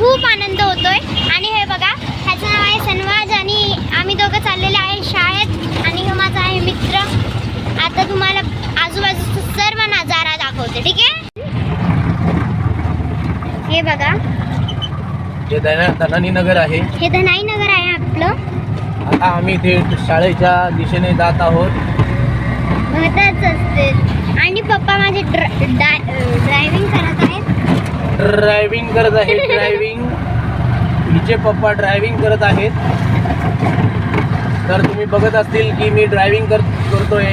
खूप आनंद होतोय. आणि हे बघा ह्याचं नाव आहे सनवाज आणि आम्ही दोघं चाललेले आहे शाळेत. आणि हा माझा आहे मित्र. आता तुम्हाला आजूबाजूचा सर्व नजारा दाखवते ठीक आहे? हे बघा. हे धनानी नगर आहे. हे धनाई नगर आहे आपलं. आता आम्ही इथे शाळेच्या दिशेने जात आहोत. असते. आणि पप्पा माझे ड्रायव्हिंग करत आहेत. ड्रायव्हिंग हिचे पप्पा ड्रायव्हिंग करत आहेत. तर तुम्ही बघत असतील की मी ड्रायव्हिंग कर करतोय.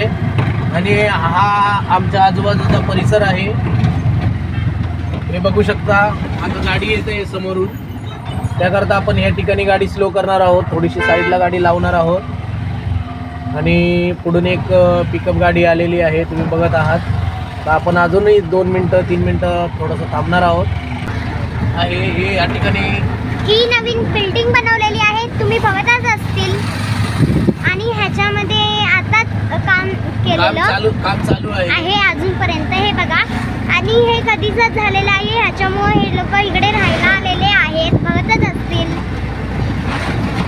आणि हा आमच्या आजूबाजूचा परिसर आहे. हे बघू शकता आता गाडी येते समोरून. त्याकरता आपण या ठिकाणी गाडी स्लो करणार आहोत. थोडीशी साईडला गाडी लावणार आहोत. आणि पुढून एक पिकअप गाडी आलेली आहे. तुम्ही बघत आहात. तर आपण अजूनही दोन मिनटं तीन मिनटं थोडंसं थांबणार आहोत. आहे हे या ठिकाणी. ही नवीन बिल्डिंग बनवलेली आहे. तुम्ही बघतच असतील. आणि ह्याच्यामध्ये आता काम काम केलेलं चालू काम चालू आहे. आहे अजूनपर्यंत हे बघा. आणि हे कधीच झालेलं आहे. ह्याच्यामुळे हे लोक इकडे राहायला आलेले आहेत. बघतच असतील.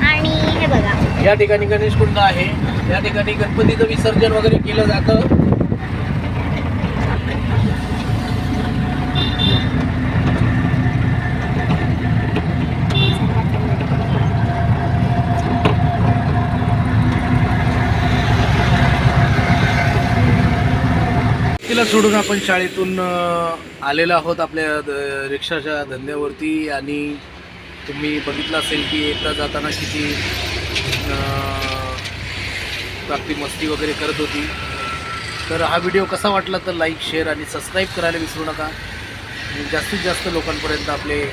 आणि हे बघा. या ठिकाणी गणेश कुंड आहे. या ठिकाणी गणपतीचं विसर्जन वगैरे केलं जातं. तिला सोडून आपण शाळेतून आलेलो आहोत आपल्या द- रिक्षाच्या धंद्यावरती आणि तुम्ही बघितलं असेल की एकदा जाताना किती अ, मस्ती वगैरे करत होती. तर हा व्हिडिओ कसा वाटला तर लाईक शेअर आणि सबस्क्राईब करायला विसरू नका. जास्तीत जास्त लोकांपर्यंत आपले